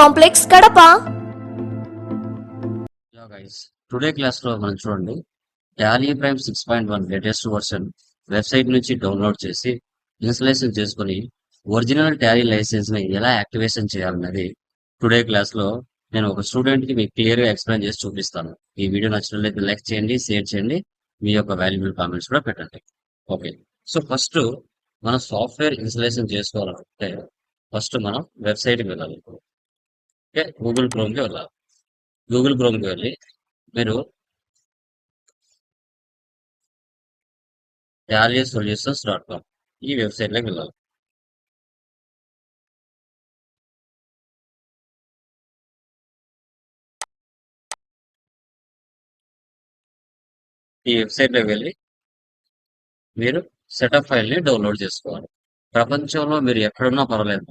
complex Kadapa. Guys today క్లాస్లో మనం చూడండి Tally Prime six point one latest version website నుంచి డౌన్లోడ్ చేసి ఇన్స్టలేషన్ చేసుకుని ఒరిజినల్ టాలీ లైసెన్స్ని ఎలా యాక్టివేషన్ చేయాలన్నది టుడే క్లాస్లో నేను ఒక స్టూడెంట్కి మీకు క్లియర్గా ఎక్స్ప్లెయిన్ చేసి చూపిస్తాను. ఈ వీడియో నచ్చినట్లయితే లైక్ చేయండి షేర్ చేయండి మీ యొక్క వాల్యుబుల్ కామెంట్స్ కూడా పెట్టండి. ఓకే సో ఫస్ట్ మనం సాఫ్ట్వేర్ ఇన్స్టలేషన్ చేసుకోవాలంటే ఫస్ట్ మనం వెబ్సైట్కి వెళ్ళాలి. ఓకే గూగుల్ క్రోమ్కి వెళ్ళాలి. గూగుల్ క్రోమ్కి వెళ్ళి మీరు టాలీ సొల్యూషన్స్ డాట్ కామ్ ఈ వెబ్సైట్లోకి వెళ్ళాలి. ఈ వెబ్సైట్లోకి వెళ్ళి మీరు సెటప్ ఫైల్ని డౌన్లోడ్ చేసుకోవాలి. ప్రపంచంలో మీరు ఎక్కడున్నా పర్వాలేదు.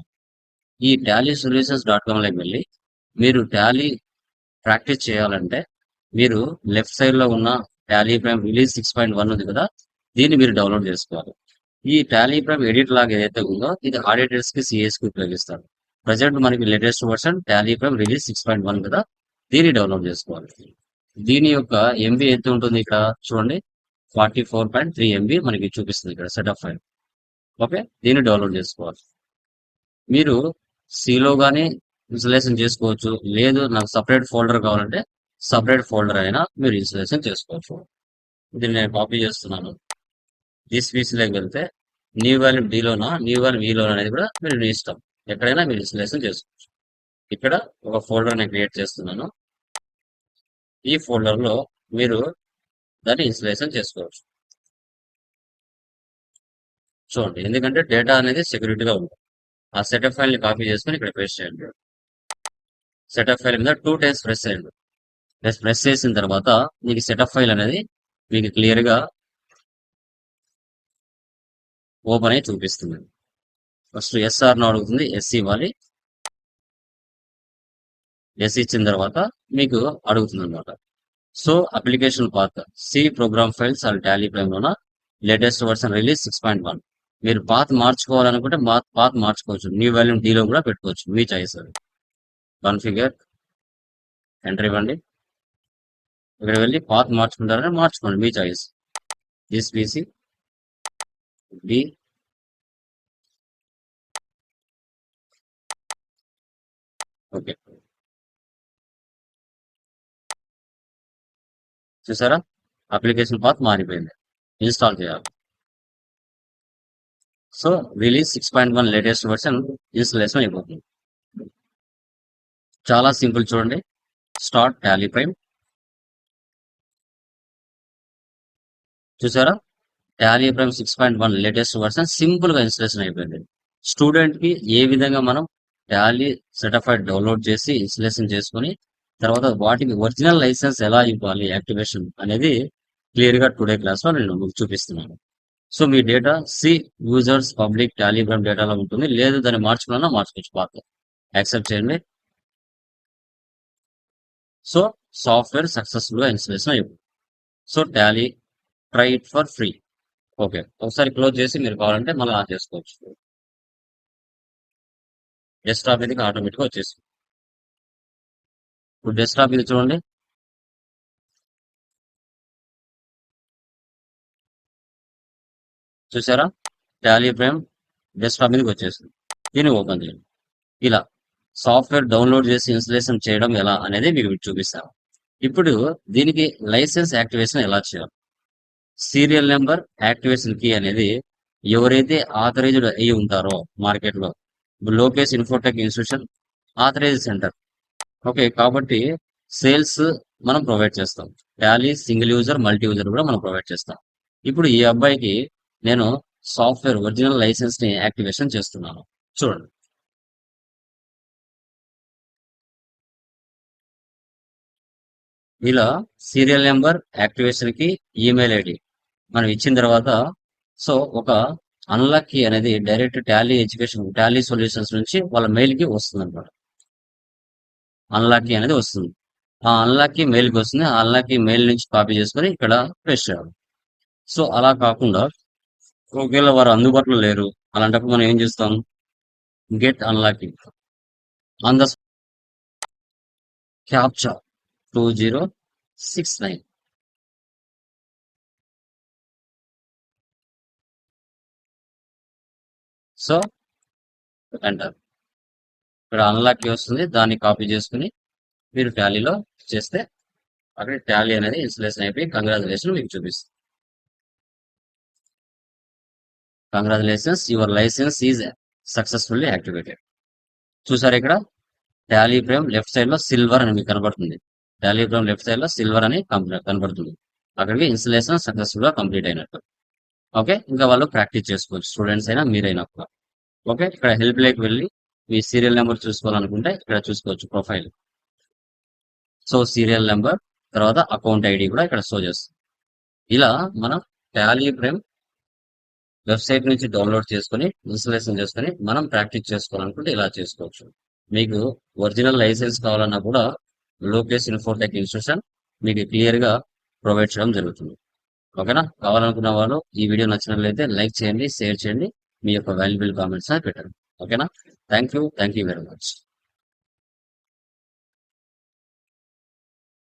ఈ టాలీ సొల్యూషన్స్ డాట్ కామ్లోకి వెళ్ళి మీరు టాలీ ప్రాక్టీస్ చేయాలంటే మీరు లెఫ్ట్ సైడ్లో ఉన్న Tally Prime release six point one ఉంది కదా దీన్ని మీరు డౌన్లోడ్ చేసుకోవాలి. ఈ టాలీ ప్రైమ్ ఎడిట్ లాగా ఏదైతే ఉందో ఇది ఆడిటర్స్కి కి సిఎస్కి ఉపయోగిస్తారు. ప్రజెంట్ మనకి latest version Tally Prime release six point one కదా దీన్ని డౌన్లోడ్ చేసుకోవాలి. దీని యొక్క ఎంబీ ఎంత ఉంటుంది ఇక్కడ? చూడండి. Forty four point three MB మనకి చూపిస్తుంది ఇక్కడ సెటప్ ఫైల్. ఓకే? దీన్ని డౌన్లోడ్ చేసుకోవాలి. మీరు సిలో కానీ ఇన్స్టలేషన్ చేసుకోవచ్చు. లేదు నాకు సపరేట్ ఫోల్డర్ కావాలంటే సపరేట్ ఫోల్డర్ అయినా మీరు ఇన్స్టలేషన్ చేసుకోవచ్చు. దీన్ని నేను కాపీ చేస్తున్నాను. దిస్ పీసీలోకి వెళ్తే న్యూ వాల్యూ డీలోనా న్యూ వాల్యూ వీలోనా అనేది కూడా మీరు మీ ఇష్టం. ఎక్కడైనా మీరు ఇన్స్టలేషన్ చేసుకోవచ్చు. ఇక్కడ ఒక ఫోల్డర్ నేను క్రియేట్ చేస్తున్నాను. ఈ ఫోల్డర్లో మీరు దాన్ని ఇన్స్టలేషన్ చేసుకోవచ్చు. చూడండి ఎందుకంటే డేటా అనేది సెక్యూరిటీగా ఉంది ఆ సెటప్ ఫైల్ని కాపీ చేసుకుని ఇక్కడ పేస్ట్ చేయండి. సెటప్ ఫైల్ మీద టూ టైమ్స్ ప్రెస్ చేయండి. ప్రెస్ ప్రెస్ చేసిన తర్వాత మీకు సెటప్ ఫైల్ అనేది మీకు క్లియర్గా ఓపెన్ అయి చూపిస్తుంది. ఫస్ట్ ఎస్ఆర్ అడుగుతుంది. ఎస్ ఇవ్వాలి. ఎస్ ఇచ్చిన తర్వాత మీకు అడుగుతుంది అనమాట so application path C program files and Tally Prime లోన latest version release six point one మీరు పాత్ మార్చుకోవాలనుకుంటే పాత్ మార్చుకోవచ్చు. న్యూ వాల్యూమ్ డీలో కూడా పెట్టుకోవచ్చు. మీ చాయిస్ అది. కాన్ఫిగర్ ఎంటర్ ఇవ్వండి. ఇక్కడ వెళ్ళి పాత్ మార్చుకుంటారని మార్చుకోండి. మీ choice this PC B okay చూసారా? అప్లికేషన్ పాత్ మారిపోయింది. ఇన్స్టాల్ చేయాలి. So release six point one latest version installation అయిపోతుంది. చాలా సింపుల్ చూడండి. స్టార్ట్ టాలీ ప్రైమ్ చూసారా? Tally Prime six point one latest version సింపుల్గా ఇన్స్టలేషన్ అయిపోయింది. స్టూడెంట్కి ఏ విధంగా మనం టాలీ సర్టిఫైడ్ డౌన్లోడ్ చేసి ఇన్స్టలేషన్ చేసుకుని తర్వాత వాటికి ఒరిజినల్ లైసెన్స్ ఎలా ఇవ్వాలి యాక్టివేషన్ అనేది క్లియర్గా టుడే క్లాస్లో నేను మీకు చూపిస్తున్నాను. సో మీ డేటా సి యూజర్స్ పబ్లిక్ టాలీగ్రామ్ డేటాలో ఉంటుంది. లేదు దాన్ని మార్చుకున్నా మార్చుకోవచ్చు. పాత యాక్సెప్ట్ చేయండి. సో సాఫ్ట్వేర్ సక్సెస్ఫుల్గా ఇన్స్టలేషన్ అయిపోయింది. So Tally try it for free. Okay. ఒకసారి క్లోజ్ చేసి మీరు కావాలంటే మళ్ళీ ఆన్ చేసుకోవచ్చు. డెస్క్టాప్ మీదకి ఆటోమేటిక్గా వచ్చేస్తుంది ఇప్పుడు డెస్క్టాప్ ఇది చూడండి. చూసారా? టాలీ ఫ్రేమ్ డెస్క్టాప్ మీదకి వచ్చేస్తుంది దీన్ని ఓపెన్ చేయండి. ఇలా సాఫ్ట్వేర్ డౌన్లోడ్ చేసి ఇన్స్టలేషన్ చేయడం ఎలా అనేది మీకు చూపిస్తాను. ఇప్పుడు దీనికి లైసెన్స్ యాక్టివేషన్ ఎలా చేయాలి? సీరియల్ నెంబర్ యాక్టివేషన్ కీ అనేది ఎవరైతే ఆథరైజ్డ్ అయ్యి ఉంటారో మార్కెట్లో Lokesh Infotech institution authorize center. Okay కాబట్టి సేల్స్ మనం ప్రొవైడ్ చేస్తాం. Tally single user multi user కూడా మనం ప్రొవైడ్ చేస్తాం. ఇప్పుడు ఈ అబ్బాయికి నేను సాఫ్ట్వేర్ ఒరిజినల్ లైసెన్స్ని యాక్టివేషన్ చేస్తున్నాను. చూడండి. ఇలా సీరియల్ నెంబర్ యాక్టివేషన్కి ఈమెయిల్ ఐడి మనం ఇచ్చిన తర్వాత సో ఒక అన్లాక్ కీ అనేది direct Tally education Tally solutions నుంచి వాళ్ళ మెయిల్కి వస్తుంది అనమాట అన్లాక్ కీ అనేది వస్తుంది. ఆ అన్లాక్ కీ మెయిల్కి వస్తుంది. ఆ అన్లాక్ కీ మెయిల్ నుంచి కాపీ చేసుకొని ఇక్కడ పేస్ట్ చేయాలి. సో అలా కాకుండా ఒకవేళ వారు అందుబాటులో లేరు అలాంటప్పుడు మనం ఏం చేస్తాం? Get unlocking on the captcha two zero six nine so enter ఇక్కడ అన్లాక్ వస్తుంది దాన్ని కాపీ చేసుకుని మీరు ట్యాలీలో చేస్తే అక్కడ టాలీ అనేది ఇన్స్టలేషన్ అయిపోయి కంగ్రాచులేషన్ మీకు చూపిస్తుంది. Congratulations your license is successfully activated చూసారు ఇక్కడ? టాలీ ఫ్రేమ్ లెఫ్ట్ సైడ్లో సిల్వర్ అని మీకు కనబడుతుంది. టాలీ ఫ్రేమ్ లెఫ్ట్ సైడ్లో సిల్వర్ అని కనబడుతుంది. అక్కడికి ఇన్స్టలేషన్ సక్సెస్ఫుల్గా కంప్లీట్ అయినట్టు. ఓకే? ఇంకా వాళ్ళు ప్రాక్టీస్ చేసుకోవచ్చు స్టూడెంట్స్ అయినా మీరైనా కూడా. ఓకే? ఇక్కడ హెల్ప్ లైక్ వెళ్ళి మీ సీరియల్ నెంబర్ చూసుకోవాలనుకుంటే ఇక్కడ చూసుకోవచ్చు ప్రొఫైల్ సో సీరియల్ నెంబర్ తర్వాత అకౌంట్ ఐడి కూడా ఇక్కడ షో చేస్తుంది. ఇలా మనం టాలీ ఫ్రేమ్ వెబ్సైట్ నుంచి డౌన్లోడ్ చేసుకొని ఇన్స్టలేషన్ చేసుకొని మనం ప్రాక్టీస్ చేసుకోవాలనుకుంటే ఇలా చేసుకోవచ్చు. మీకు ఒరిజినల్ లైసెన్స్ కావాలన్నా కూడా లోకేష్ ఇన్ఫోటెక్ ఇన్స్టిట్యూషన్ మీకు క్లియర్గా ప్రొవైడ్ చేయడం జరుగుతుంది. ఓకేనా? కావాలనుకున్న వాళ్ళు ఈ వీడియో నచ్చినట్లయితే లైక్ చేయండి షేర్ చేయండి. మీ యొక్క వాల్యుబుల్ కామెంట్స్ పెట్టండి. ఓకేనా? Thank you thank you very much.